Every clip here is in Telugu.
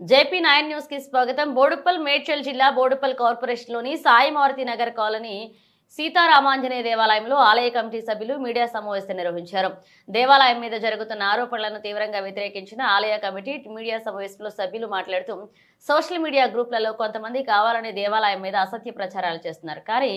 జేపీ నైన్ న్యూస్కి స్వాగతం. బోడుప్పల్ మేడ్చల్ జిల్లా బోడుప్పల్ కార్పొరేషన్లోని సాయి మారుతి నగర్ కాలనీ సీతారామాంజనేయ దేవాలయంలో ఆలయ కమిటీ సభ్యులు మీడియా సమావేశం నిర్వహించారు. దేవాలయం మీద జరుగుతున్న ఆరోపణలను తీవ్రంగా వ్యతిరేకించిన ఆలయ కమిటీ మీడియా సమావేశంలో సభ్యులు మాట్లాడుతూ సోషల్ మీడియా గ్రూప్లలో కొంతమంది కావాలని దేవాలయం మీద అసత్య ప్రచారాలు చేస్తున్నారు. కానీ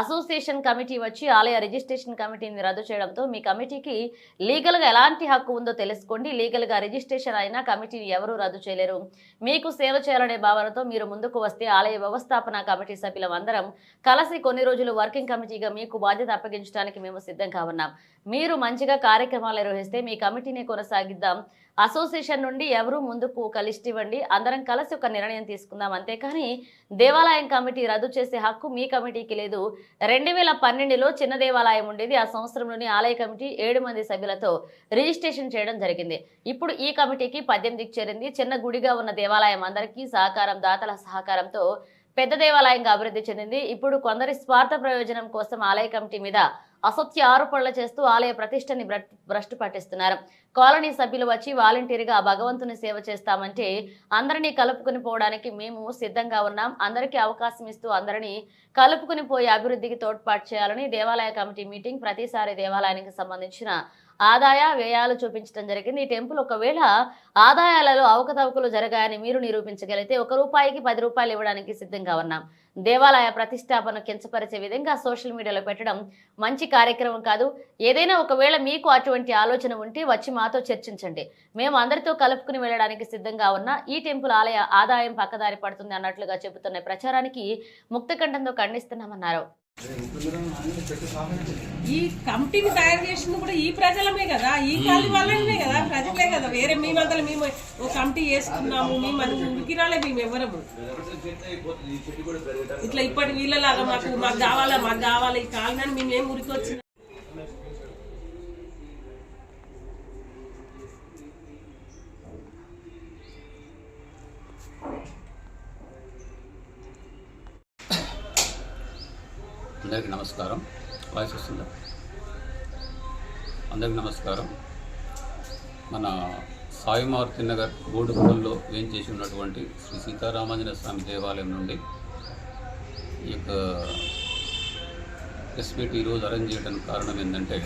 అసోసియేషన్ కమిటీ వచ్చి ఆలయ రిజిస్ట్రేషన్ కమిటీని రద్దు చేయడంతో మీ కమిటీకి లీగల్గా ఎలాంటి హక్కు ఉందో తెలుసుకోండి. లీగల్గా రిజిస్ట్రేషన్ అయినా కమిటీని ఎవరూ రద్దు చేయలేరు. మీకు సేవ చేయాలనే భావనతో మీరు ముందుకు వస్తే ఆలయ వ్యవస్థాపన కమిటీ సభ్యులం అందరం కలిసి కొన్ని రోజులు వర్క్ వర్కింగ్ కమిటీగా మీకు బాధ్యత అప్పగించడానికి మేము సిద్ధంగా ఉన్నాం మీరు మంచిగా కార్యక్రమాలు నిర్వహిస్తే మీ కమిటీని కొనసాగిద్దాం. అసోసియేషన్ నుండి ఎవరు ముందుకు ఒక ఇవ్వండి అందరం కలిసి ఒక నిర్ణయం తీసుకుందాం అంతేకాని దేవాలయం కమిటీ రద్దు చేసే హక్కు మీ కమిటీకి లేదు. రెండు వేల పన్నెండులో చిన్న దేవాలయం ఉండేది. ఆ సంవత్సరంలోని ఆలయ కమిటీ ఏడు మంది సభ్యులతో రిజిస్ట్రేషన్ చేయడం జరిగింది. ఇప్పుడు ఈ కమిటీకి పద్దెనిమిదికి చేరింది. చిన్న గుడిగా ఉన్న దేవాలయం అందరికీ సహకారం దాతల సహకారంతో పెద్ద దేవాలయంగా అభివృద్ధి చెందింది. ఇప్పుడు కొందరి స్వార్థ ప్రయోజనం కోసం ఆలయ కమిటీ మీద అసత్య ఆరోపణలు చేస్తూ ఆలయ ప్రతిష్టని భ్రష్టు పట్టిస్తున్నారు. కాలనీ సభ్యులు వచ్చి వాలంటీర్గా భగవంతుని సేవ చేస్తామంటే అందరినీ కలుపుకుని పోవడానికి మేము సిద్ధంగా ఉన్నాం. అందరికీ అవకాశం ఇస్తూ అందరినీ కలుపుకుని పోయి అభివృద్ధికి తోడ్పాటు చేయాలని దేవాలయ కమిటీ మీటింగ్ ప్రతిసారి దేవాలయానికి సంబంధించిన ఆదాయ వ్యయాలు చూపించడం జరిగింది. ఈ టెంపుల్ ఒకవేళ ఆదాయాలలో అవకతవకలు జరగాయని మీరు నిరూపించగలిగితే ఒక రూపాయికి పది రూపాయలు ఇవ్వడానికి సిద్ధంగా ఉన్నాం. దేవాలయ ప్రతిష్టాపన కించపరిచే విధంగా సోషల్ మీడియాలో పెట్టడం మంచి కార్యక్రమం కాదు. ఏదైనా ఒకవేళ మీకు అటువంటి ఆలోచన ఉంటే వచ్చి మాతో చర్చించండి. మేము అందరితో కలుపుకుని వెళ్ళడానికి సిద్ధంగా ఉన్న ఈ టెంపుల్ ఆలయ ఆదాయం పక్కదారి పడుతుంది అన్నట్లుగా చెబుతున్న ప్రచారానికి ముక్తకంఠంతో ఖండిస్తున్నామన్నారు. ఈ కమిటీని తయారు చేసింది కూడా ఈ ప్రజలమే కదా? ఈ కాలి వాళ్ళనే కదా? ప్రజలే కదా? వేరే మేమంతా మేము ఓ కమిటీ వేసుకున్నాము మేము అది ఉరికిరాలే మేము ఎవరము ఇట్లా ఇప్పటి వీళ్ళలాగా మాకు మాకు కావాలా మాకు కావాలి ఈ కాలనీ మేము ఏం ఉరికి అందరికీ నమస్కారం. వాయిస్ వస్తుందా? అందరికీ నమస్కారం. మన సాయి మారుతి నగర్ గూడుగూడెంలో ఏం చేసి ఉన్నటువంటి శ్రీ సీతారామాంజన స్వామి దేవాలయం నుండి ఈ యొక్క ప్రెస్ మీట్ ఈరోజు అరేంజ్ చేయడానికి కారణం ఏంటంటే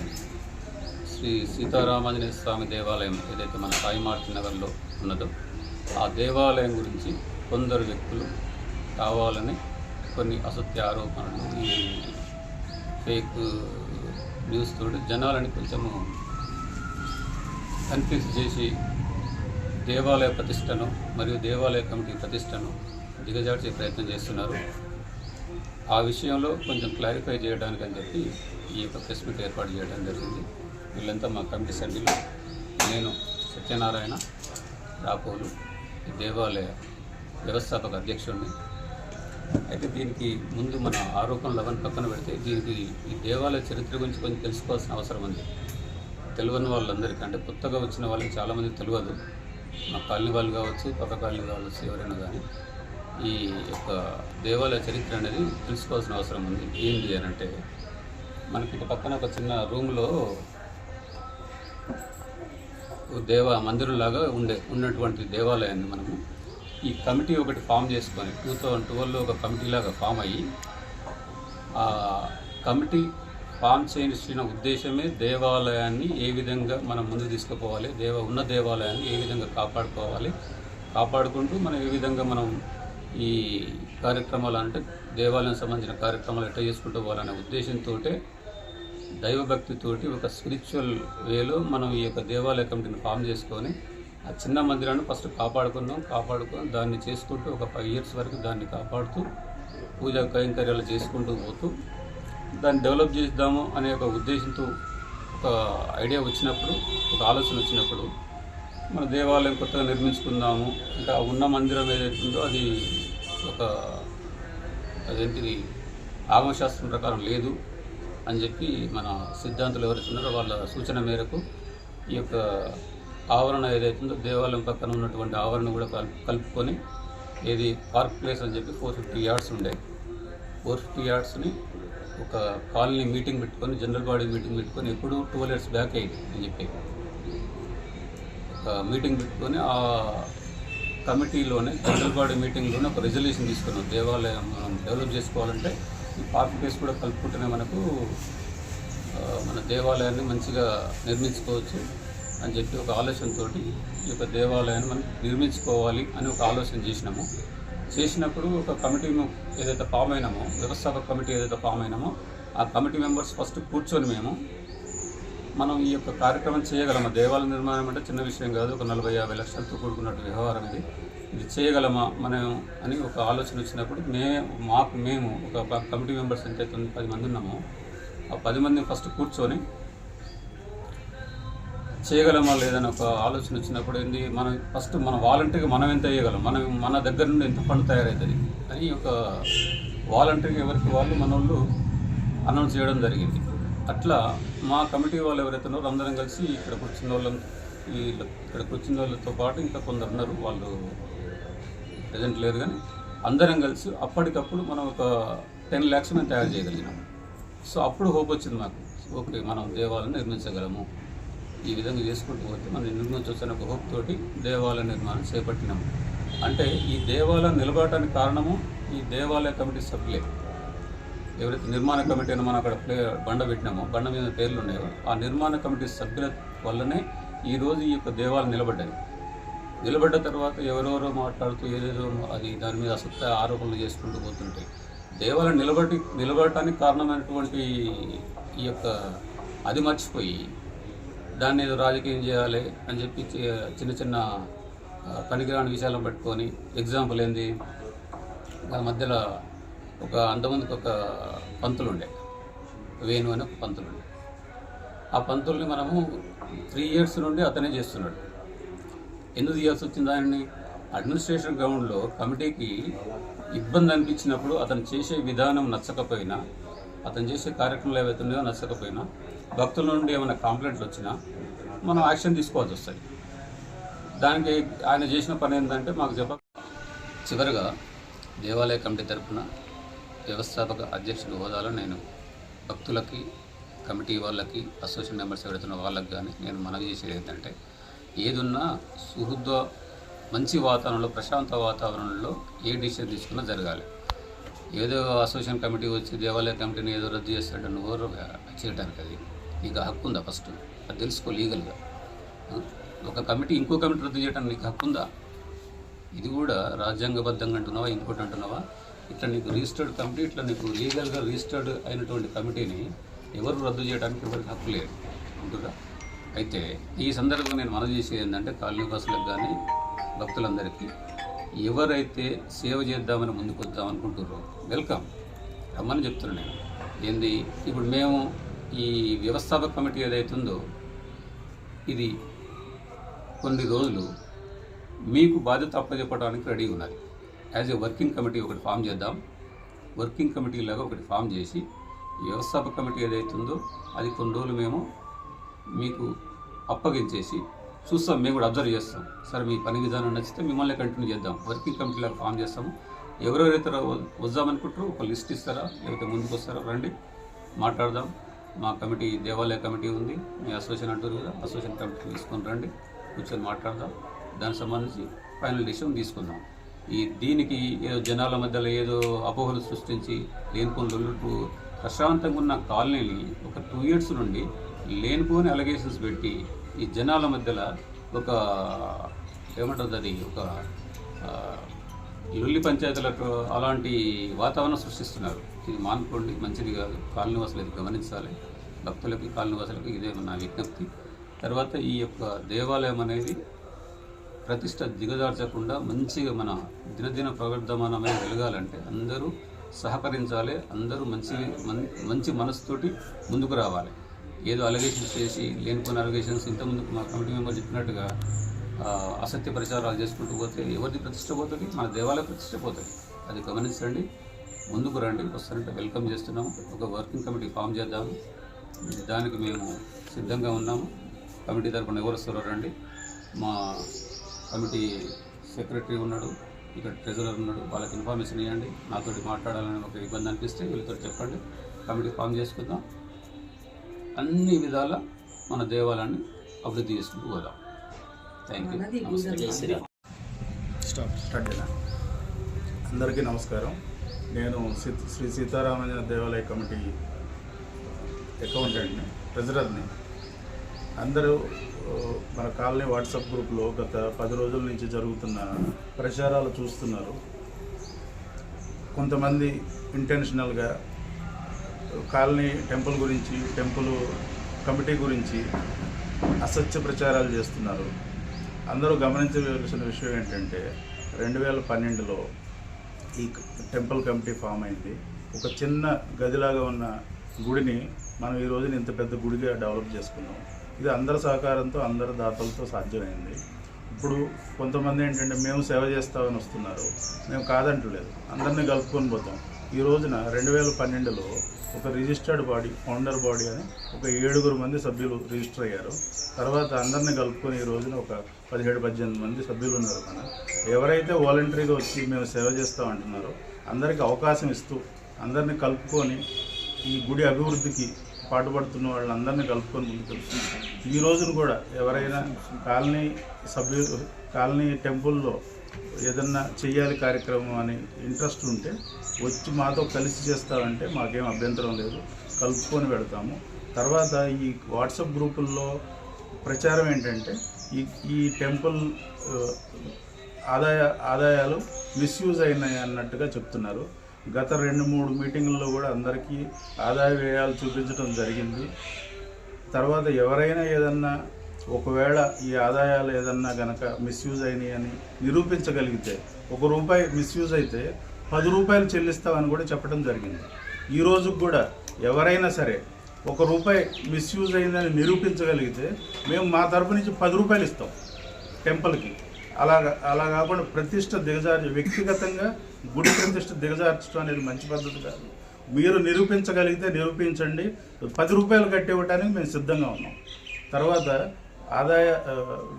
శ్రీ సీతారామాంజనేయ స్వామి దేవాలయం ఏదైతే మన సాయి మారుతి నగర్లో ఉన్నదో ఆ దేవాలయం గురించి కొందరు వ్యక్తులు కావాలని కొన్ని అసత్య ఆరోపణలు ఈ ఫేక్ న్యూస్ తోడు జనాలని కొంచెము కన్ఫ్యూజ్ చేసి దేవాలయ ప్రతిష్టను మరియు దేవాలయ కమిటీ ప్రతిష్టను దిగజార్చే ప్రయత్నం చేస్తున్నారు. ఆ విషయంలో కొంచెం క్లారిఫై చేయడానికి అని చెప్పి ఈ యొక్క ప్రెస్ మీట్ ఏర్పాటు చేయడం జరిగింది. వీళ్ళంతా మా కమిటీ సభ్యులు. నేను సత్యనారాయణ రాపోలు దేవాలయ వ్యవస్థాపక అధ్యక్షుడిని అయితే దీనికి ముందు మన ఆరోపణలు అవన్నీ పక్కన పెడితే దీనికి ఈ దేవాలయ చరిత్ర గురించి కొంచెం తెలుసుకోవాల్సిన అవసరం ఉంది. తెలియని వాళ్ళందరికీ అంటే కొత్తగా వచ్చిన వాళ్ళకి చాలామంది తెలియదు మా కాలనీ వాళ్ళు కావచ్చు పక్క కాలనీ కావచ్చు ఎవరైనా కానీ ఈ యొక్క దేవాలయ చరిత్ర అనేది తెలుసుకోవాల్సిన అవసరం ఉంది. ఏంటి అని అంటే మనకి ఇక పక్కన ఒక చిన్న రూమ్లో దేవ మందిరంలాగా ఉండే ఉన్నటువంటి దేవాలయాన్ని మనము ఈ కమిటీ ఒకటి ఫామ్ చేసుకొని టూ థౌజండ్ ట్వెల్వ్లో ఒక కమిటీలాగా ఫామ్ అయ్యి ఆ కమిటీ ఫామ్ చేయించిన ఉద్దేశమే దేవాలయాన్ని ఏ విధంగా మనం ముందు తీసుకుపోవాలి దేవ ఉన్న దేవాలయాన్ని ఏ విధంగా కాపాడుకోవాలి కాపాడుకుంటూ మనం ఏ విధంగా మనం ఈ కార్యక్రమాలు అంటే దేవాలయం సంబంధించిన కార్యక్రమాలు ఎట్లా చేసుకుంటూ పోవాలనే ఉద్దేశంతో దైవభక్తితోటి ఒక స్పిరిచువల్ వేలో మనం ఈ యొక్క దేవాలయ కమిటీని ఫామ్ చేసుకొని ఆ చిన్న మందిరాన్ని ఫస్ట్ కాపాడుకున్నాం. కాపాడుకొని దాన్ని చేసుకుంటూ ఒక ఫైవ్ ఇయర్స్ వరకు దాన్ని కాపాడుతూ పూజా కైంకర్యాలు చేసుకుంటూ పోతూ దాన్ని డెవలప్ చేద్దాము అనే ఒక ఉద్దేశంతో ఒక ఐడియా వచ్చినప్పుడు ఒక ఆలోచన వచ్చినప్పుడు మన దేవాలయం కొత్తగా నిర్మించుకుందాము. అంటే ఆ ఉన్న మందిరం ఏదైతే ఉందో అది ఒక అదేంటిది ఆగమశాస్త్రం ప్రకారం లేదు అని చెప్పి మన సిద్ధాంతులు ఎవరైతే ఉన్నారో వాళ్ళ సూచన మేరకు ఈ యొక్క ఆవరణ ఏదైతుందో దేవాలయం పక్కన ఉన్నటువంటి ఆవరణ కూడా కలుపు కలుపుకొని ఏది పార్క్ ప్లేస్ అని చెప్పి ఫోర్ ఫిఫ్టీ యార్డ్స్ ఉండే. ఫోర్ ఫిఫ్టీ యార్డ్స్ని ఒక కాలనీ మీటింగ్ పెట్టుకొని జనరల్ బాడీ మీటింగ్ పెట్టుకొని ఎప్పుడు ట్వెల్వ్ ఇయర్స్ బ్యాక్ అయ్యింది అని చెప్పి ఒక మీటింగ్ పెట్టుకొని ఆ కమిటీలోనే జనరల్ బాడీ మీటింగ్లోనే ఒక రెజల్యూషన్ తీసుకున్నాం. దేవాలయం మనం డెవలప్ చేసుకోవాలంటే ఈ పార్క్ ప్లేస్ కూడా కలుపుకుంటేనే మనకు మన దేవాలయాన్ని మంచిగా నిర్మించుకోవచ్చు. అని చెప్పి ఒక ఆలోచనతో ఈ యొక్క దేవాలయాన్ని మనం నిర్మించుకోవాలి అని ఒక ఆలోచన చేసినాము. చేసినప్పుడు ఒక కమిటీ ఏదైతే ఫామ్ అయినామో వ్యవస్థాపక కమిటీ ఏదైతే ఫామ్ అయినామో ఆ కమిటీ మెంబర్స్ ఫస్ట్ కూర్చొని మేము మనం ఈ యొక్క కార్యక్రమం చేయగలమా? దేవాలయ నిర్మాణం అంటే చిన్న విషయం కాదు ఒక నలభై యాభై లక్షలతో కూడుకున్నట్టు వ్యవహారం ఇది. ఇది చేయగలమా మనం అని ఒక ఆలోచన వచ్చినప్పుడు మే మాకు మేము ఒక కమిటీ మెంబర్స్ ఎంత పది మంది ఉన్నామో ఆ పది మంది ఫస్ట్ కూర్చొని చేయగలమా లేదని ఒక ఆలోచన వచ్చినప్పుడు ఏంది మనం ఫస్ట్ మన వాలంటీర్గా మనం ఎంత చేయగలం మనం మన దగ్గర నుండి ఎంత ఫండ్ తయారవుతుంది అని ఒక వాలంటీర్గా ఎవరికి వాళ్ళు మన వాళ్ళు అనౌన్స్ చేయడం జరిగింది. అట్లా మా కమిటీ వాళ్ళు ఎవరైతే ఉన్నారో అందరం కలిసి ఇక్కడ కూర్చున్న వాళ్ళం ఈ ఇక్కడ కూర్చున్న వాళ్ళతో పాటు ఇంకా కొందరు ఉన్నారు. వాళ్ళు ప్రజెంట్ లేరు కానీ అందరం కలిసి అప్పటికప్పుడు మనం ఒక టెన్ ల్యాక్స్ మేము తయారు చేయగలిగినాం. సో అప్పుడు హోప్ వచ్చింది మాకు. ఓకే మనం దేవాలను నిర్మించగలము. ఈ విధంగా చేసుకుంటూ పోతే మనం నిర్మించవచ్చని ఒక హోప్ తోటి దేవాలయ నిర్మాణం చేపట్టినాము అంటే ఈ దేవాలయం నిలబడటానికి కారణము ఈ దేవాలయ కమిటీ సభ్యులే. ఎవరైతే నిర్మాణ కమిటీ అని మనం అక్కడ ప్లే బండ పెట్టినామో బండ మీద పేర్లు ఉన్నాయో ఆ నిర్మాణ కమిటీ సభ్యుల వల్లనే ఈరోజు ఈ యొక్క దేవాలయం నిలబడ్డాయి నిలబడ్డ తర్వాత ఎవరెవరో మాట్లాడుతూ ఏదేదో అది దాని మీద అసత్య ఆరోపణలు చేసుకుంటూ పోతుంటాయి దేవాలయం నిలబడి నిలబడటానికి కారణమైనటువంటి ఈ యొక్క అది మర్చిపోయి దాన్ని ఏదో రాజకీయం చేయాలి అని చెప్పి చిన్న చిన్న పనికిరాని విషయాలను పట్టుకొని ఎగ్జాంపుల్ ఏంది? దాని మధ్యలో ఒక అంతమందికి ఒక పంతులు ఉండే వేణు అని ఒక పంతులు ఉండే ఆ పంతుల్ని మనము త్రీ ఇయర్స్ నుండి అతనే చేస్తున్నాడు. ఎందుకు చేయాల్సి వచ్చింది దానిని అడ్మినిస్ట్రేషన్ గ్రౌండ్లో కమిటీకి ఇబ్బంది అనిపించినప్పుడు అతను చేసే విధానం నచ్చకపోయినా అతను చేసే కార్యక్రమాలు ఏవైతే ఉన్నాయో నచ్చకపోయినా భక్తుల నుండి ఏమైనా కంప్లైంట్లు వచ్చినా మనం యాక్షన్ తీసుకోవాల్సి వస్తుంది. దానికి ఆయన చేసిన పని ఏంటంటే మాకు చెప్ప చివరిగా దేవాలయ కమిటీ తరపున వ్యవస్థాపక అధ్యక్షుడి హోదాలో నేను భక్తులకి కమిటీ వాళ్ళకి అసోసియేషన్ మెంబర్స్ ఎవరైతున్న వాళ్ళకి కానీ నేను మనవి చేసేది ఏంటంటే ఏదున్నా సుహృద మంచి వాతావరణంలో ప్రశాంత వాతావరణంలో ఏ డిసిషన్ తీసుకున్నా జరగాలి. ఏదో అసోసియేషన్ కమిటీ వచ్చి దేవాలయ కమిటీని ఏదో రద్దు చేస్తాడని ఎవరు చేయడానికి అది నీకు హక్కు ఉందా ఫస్ట్? అది తెలుసుకో లీగల్గా. ఒక కమిటీ ఇంకో కమిటీ రద్దు చేయడానికి నీకు హక్కు ఉందా? ఇది కూడా రాజ్యాంగబద్ధంగా అంటున్నావా ఇంకోటి అంటున్నావా? ఇట్లా నీకు రిజిస్టర్డ్ కమిటీ ఇట్లా నీకు లీగల్గా రిజిస్టర్డ్ అయినటువంటి కమిటీని ఎవరు రద్దు చేయడానికి ఎవరికి హక్కు లేదు. ఉంటుందా? అయితే ఈ సందర్భంగా నేను మనవి చేసేది ఏంటంటే కాలనీ బస్సులకు కానీ భక్తులందరికీ ఎవరైతే సేవ చేద్దామని ముందుకు వద్దాం అనుకుంటున్నారో వెల్కమ్ రమ్మని చెప్తున్నాను నేను. ఏంది? ఇప్పుడు మేము ఈ వ్యవస్థాపక కమిటీ ఏదైతుందో ఇది కొన్ని రోజులు మీకు బాధ్యత అప్పచెప్పడానికి రెడీ ఉన్నది. యాజ్ ఏ వర్కింగ్ కమిటీ ఒకటి ఫామ్ చేద్దాం. వర్కింగ్ కమిటీ లాగా ఒకటి ఫామ్ చేసి వ్యవస్థాపక కమిటీ ఏదైతుందో అది కొన్ని రోజులు మేము మీకు అప్పగించేసి చూస్తాం. మేము కూడా అబ్జర్వ్ చేస్తాం. సరే మీ పని విధానం నచ్చితే మిమ్మల్ని కంటిన్యూ చేద్దాం. వర్కింగ్ కమిటీ లాగా ఫామ్ చేస్తాము. ఎవరెవరైతే వద్దామనుకుంటారో ఒక లిస్ట్ ఇస్తారా? లేకపోతే ముందుకు వస్తారా రండి మాట్లాడదాం. మా కమిటీ దేవాలయ కమిటీ ఉంది. మీ అసోసియేషన్ అంటారు కదా అసోసియేషన్ కమిటీ తీసుకొని రండి. కూర్చొని మాట్లాడదాం. దానికి సంబంధించి ఫైనల్ డిసిషన్ తీసుకుందాం. ఈ దీనికి ఏదో జనాల మధ్యలో ఏదో అపోహలు సృష్టించి లేనిపోని లొల్లుకు ప్రశాంతంగా ఉన్న కాలనీని ఒక టూ ఇయర్స్ నుండి లేనిపోని అలగేషన్స్ పెట్టి ఈ జనాల మధ్యలో ఒక ఏమంటుంది అది? ఒక లొల్లి పంచాయతీలకు అలాంటి వాతావరణం సృష్టిస్తున్నారు. ఇది మానుకోండి మంచిది కాదు. కాలనివాసులు ఇది గమనించాలి. భక్తులకి కాలనివాసులకి ఇదే నా విజ్ఞప్తి. తర్వాత ఈ యొక్క దేవాలయం అనేది ప్రతిష్ట దిగజార్చకుండా మంచిగా మన దినదిన ప్రవర్ధమానమే వెలగాలంటే అందరూ సహకరించాలి అందరూ మంచి మన్- మంచి మనసుతోటి ముందుకు రావాలి. ఏదో అలిగేషన్స్ చేసి లేనిపోయిన అలిగేషన్స్ ఇంత ముందుకు మా కమిటీ మెంబర్ చెప్పినట్టుగా అసత్య ప్రచారాలు చేసుకుంటూ పోతే ఎవరిది ప్రతిష్ట పోతుంది? మన దేవాలయ ప్రతిష్ట పోతుంది. అది గమనించండి. ముందుకు రండి వస్తారంటే వెల్కమ్ చేస్తున్నాము. ఒక వర్కింగ్ కమిటీ ఫామ్ చేద్దాము. దానికి మేము సిద్ధంగా ఉన్నాము. కమిటీ తరపున ఎవరు వస్తారో రండి. మా కమిటీ సెక్రటరీ ఉన్నాడు ఇక్కడ ట్రెజరర్ ఉన్నాడు. వాళ్ళకి ఇన్ఫర్మేషన్ ఇవ్వండి. నాతోటి మాట్లాడాలని ఒక ఇబ్బంది అనిపిస్తే వీళ్ళతో చెప్పండి. కమిటీ ఫామ్ చేసుకుందాం. అన్ని విధాల మన దేవాలయాన్ని అభివృద్ధి చేసుకుంటూ పోదాం. అందరికీ నమస్కారం. నేను సి- శ్రీ సీతారామజన దేవాలయ కమిటీ అకౌంటెంట్ని ట్రెజరర్ని అందరూ మన కాలనీ వాట్సాప్ గ్రూప్లో గత పది రోజుల నుంచి జరుగుతున్న ప్రచారాలు చూస్తున్నారు. కొంతమంది ఇంటెన్షనల్గా కాలనీ టెంపుల్ గురించి టెంపుల్ కమిటీ గురించి అసత్య ప్రచారాలు చేస్తున్నారు. అందరూ గమనించవలసిన విషయం ఏంటంటే రెండు వేల పన్నెండులో ఈ టెంపుల్ కమిటీ ఫామ్ అయింది. ఒక చిన్న గదిలాగా ఉన్న గుడిని మనం ఈ రోజున ఇంత పెద్ద గుడిగా డెవలప్ చేసుకున్నాం. ఇది అందరి సహకారంతో అందరి దాతలతో సాధ్యమైంది. ఇప్పుడు కొంతమంది ఏంటంటే మేము సేవ చేస్తామని వస్తున్నారు. మేము కాదంటలేదు. అందరినీ కలుపుకొని పోతాం. ఈ రోజున రెండు వేల పన్నెండులో ఒక రిజిస్టర్డ్ బాడీ ఫౌండర్ బాడీ అని ఒక ఏడుగురు మంది సభ్యులు రిజిస్టర్ అయ్యారు. తర్వాత అందరిని కలుపుకొని ఈ రోజున ఒక పదిహేడు పద్దెనిమిది మంది సభ్యులు ఉన్నారు మన ఎవరైతే వాలంటరీగా వచ్చి మేము సేవ చేస్తాం అంటున్నారో అందరికీ అవకాశం ఇస్తూ అందరినీ కలుపుకొని ఈ గుడి అభివృద్ధికి పాటుపడుతున్న వాళ్ళందరినీ కలుపుకొని ముందుకు ఈ రోజున కూడా ఎవరైనా కాలనీ సభ్యులు కాలనీ టెంపుల్లో ఏదన్నా చేయాలి కార్యక్రమం అని ఇంట్రెస్ట్ ఉంటే వచ్చి మాతో కలిసి చేస్తామంటే మాకేం అభ్యంతరం లేదు. కలుపుకొని పెడతాము తర్వాత ఈ వాట్సాప్ గ్రూపుల్లో ప్రచారం ఏంటంటే ఈ ఈ టెంపుల్ ఆదాయ ఆదాయాలు మిస్యూజ్ అయినాయి అన్నట్టుగా చెప్తున్నారు. గత రెండు మూడు మీటింగుల్లో కూడా అందరికీ ఆదాయ వ్యయాలు చూపించడం జరిగింది. తర్వాత ఎవరైనా ఏదన్నా ఒకవేళ ఈ ఆదాయాలు ఏదన్నా గనక మిస్యూజ్ అయినాయి అని నిరూపించగలిగితే ఒక రూపాయి మిస్యూజ్ అయితే పది రూపాయలు చెల్లిస్తామని కూడా చెప్పడం జరిగింది. ఈ రోజుకి కూడా ఎవరైనా సరే ఒక రూపాయి మిస్యూజ్ అయిందని నిరూపించగలిగితే మేము మా తరపు నుంచి పది రూపాయలు ఇస్తాం టెంపుల్కి. అలా అలా కాకుండా ప్రతిష్ట దిగజార్చి వ్యక్తిగతంగా గుడి ప్రతిష్ట దిగజార్చడం అనేది మంచి పద్ధతి కాదు. మీరు నిరూపించగలిగితే నిరూపించండి. పది రూపాయలు కట్టివ్వటానికి మేము సిద్ధంగా ఉన్నాం. తర్వాత ఆదాయ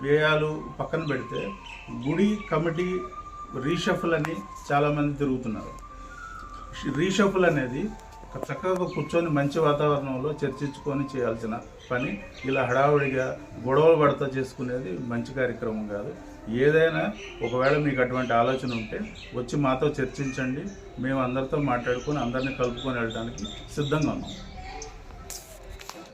వ్యయాలు పక్కన పెడితే గుడి కమిటీ రీషఫుల్ అని చాలామంది తిరుగుతున్నారు. రీషఫుల్ అనేది చక్కగా కూర్చొని మంచి వాతావరణంలో చర్చించుకొని చేయాల్సిన పని. ఇలా హడావుడిగా గొడవలు పడతా చేసుకునేది మంచి కార్యక్రమం కాదు. ఏదైనా ఒకవేళ మీకు అటువంటి ఆలోచన ఉంటే వచ్చి మాతో చర్చించండి. మేము అందరితో మాట్లాడుకొని అందరినీ కలుపుకొని వెళ్ళడానికి సిద్ధంగా ఉన్నాం.